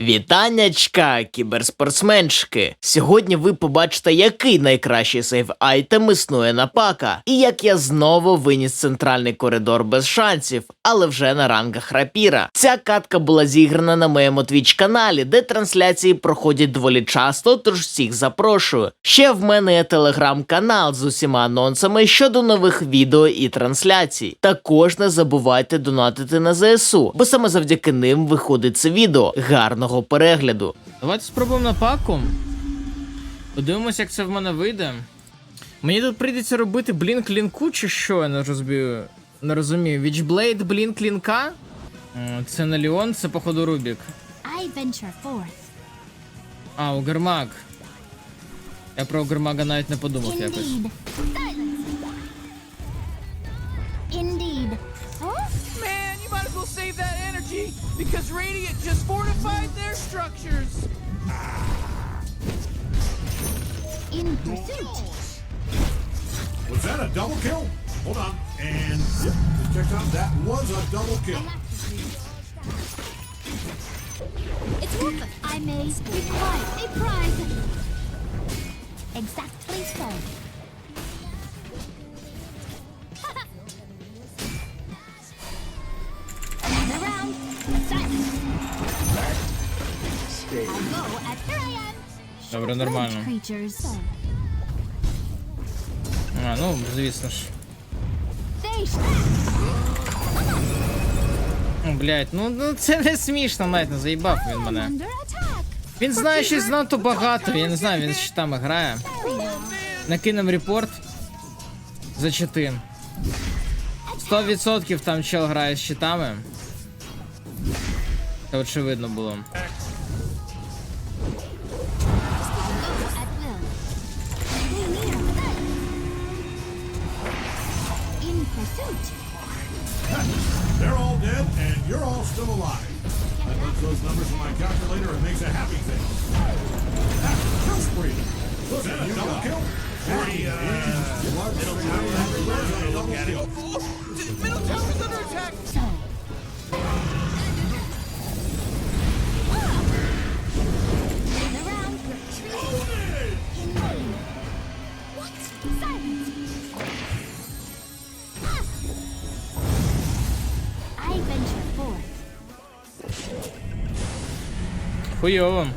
Вітаннячка, кіберспортсменшки! Сьогодні ви побачите, який найкращий сейв айтем існує на пака, і як я знову виніс центральний коридор без шансів, але вже на рангах рапіра. Ця катка була зіграна на моєму твіч каналі, де трансляції проходять доволі часто, тож всіх запрошую. Ще в мене є телеграм-канал з усіма анонсами щодо нових відео і трансляцій. Також не забувайте донатити на ЗСУ, бо саме завдяки ним виходить це відео. Гарного перегляду. Давайте спробуємо на паку. Подивимось, як це в мене вийде. Мені тут прийдеться робити блінк лінку, чи що, я не розумію. Не розумію. Вічблейд блінк лінка? Це не Ліон, це походу Рубік. I venture forth. А, Угермаг. Я про Угермага навіть не подумав якось. Because Radiant just fortified their structures. in pursuit. Was that a double kill? Hold on. And yep, just checked out. That was a double kill. It's worth it. I may require a prize. Exactly so. Добре, нормально. А, ну, звісно ж. Ну, ну, ну це не смішно, навіть не заїбав він мене. Він знає щось занадто багато, я не знаю, він з щитами грає. Накинем репорт за чити. 100% там чел грає з щитами. Це очевидно було. Pursuit. They're all dead, and you're all still alive. I look those numbers in my calculator and makes a happy thing. That's a kill spree. Was that a double kill? Forty, uh, middle tower everywhere. Double kill. Middle tower's under attack. Am.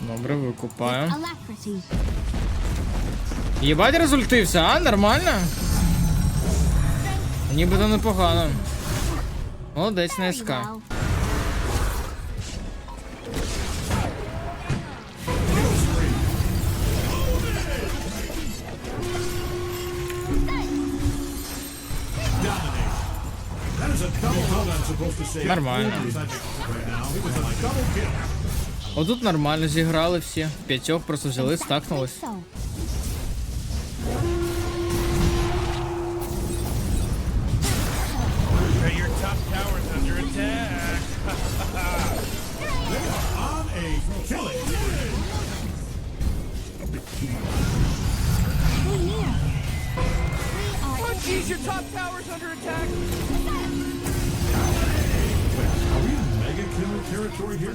Добре, викупаю. Єбать результився, а? Нормально? Нібито непогано. Молодець на СК. Нормально. Отут нормально зіграли всі. П'ятьох просто взяли, стакнулись. Your top tower's under attack. Territory here?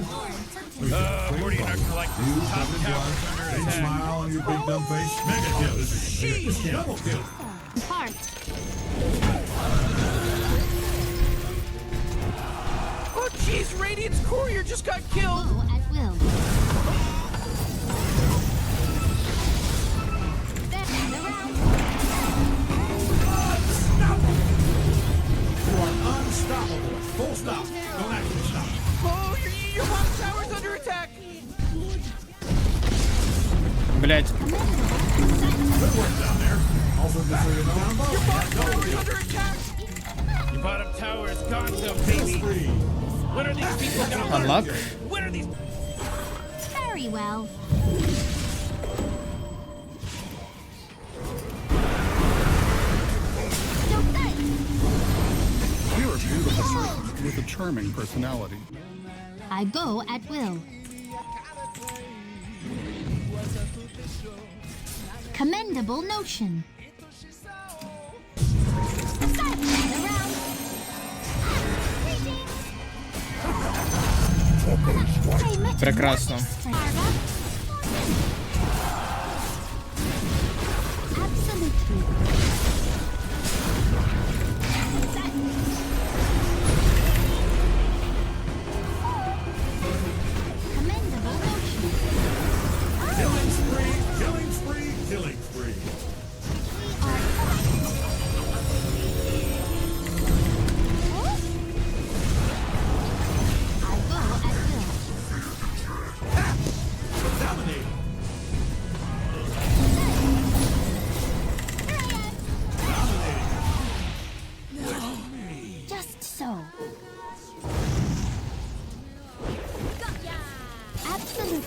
Uh, Morty and I collect top tower's under Big smile on your big dumb face. Mega kill. This is, this double kill. part. Oh, jeez, Radiant's courier just got killed. Go at will. Gonna Unlock. When are these? Very well. You're a beautiful person with a charming personality. I go at will. Commendable notion. Прекрасно.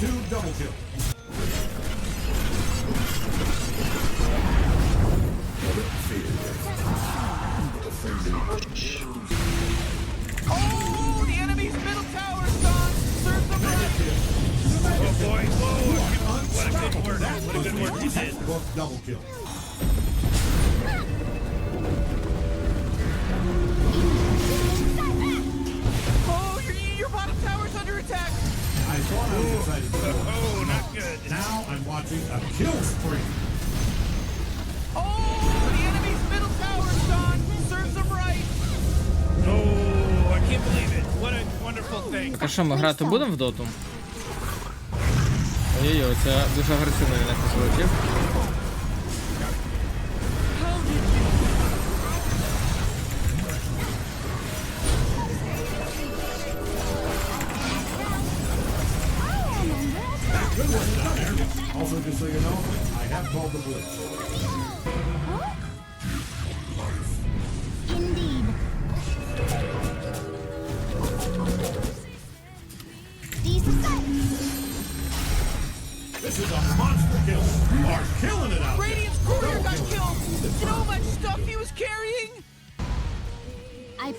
Two double kill. Oh, the enemy's middle tower is gone. Serve. Oh boy! What a good work! What a good work did. Double kill. I thought I was excited. Oh, not good. Now I'm watching a kill spree. Oh, the enemy's middle tower is gone. Serves them right. Oh, I can't believe it. What a wonderful thing. А що, ми грати будемо в доту? Ой-ой, це дуже агресивно він якось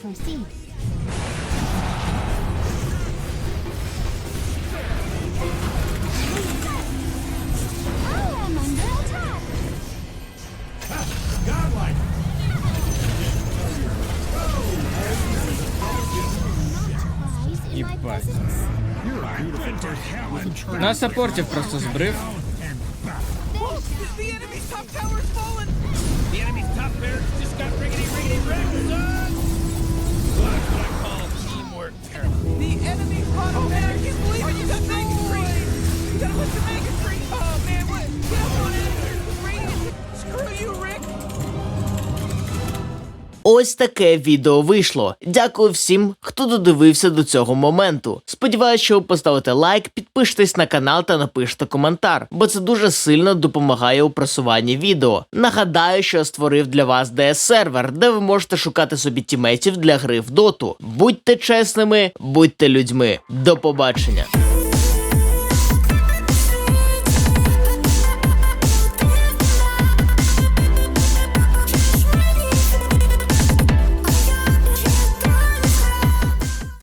a charming На саппортів просто збрив. The enemy's top tower's fallen. The enemy's top barracks just got riggedy riggedy wrecked, The enemy's run American fleet! Are you the big creek? You're Ось таке відео вийшло. Дякую всім, хто додивився до цього моменту. Сподіваюсь, що ви поставите лайк, підпишитесь на канал та напишете коментар, бо це дуже сильно допомагає у просуванні відео. Нагадаю, що я створив для вас DS сервер, де ви можете шукати собі тімейтів для гри в доту. Будьте чесними, будьте людьми. До побачення.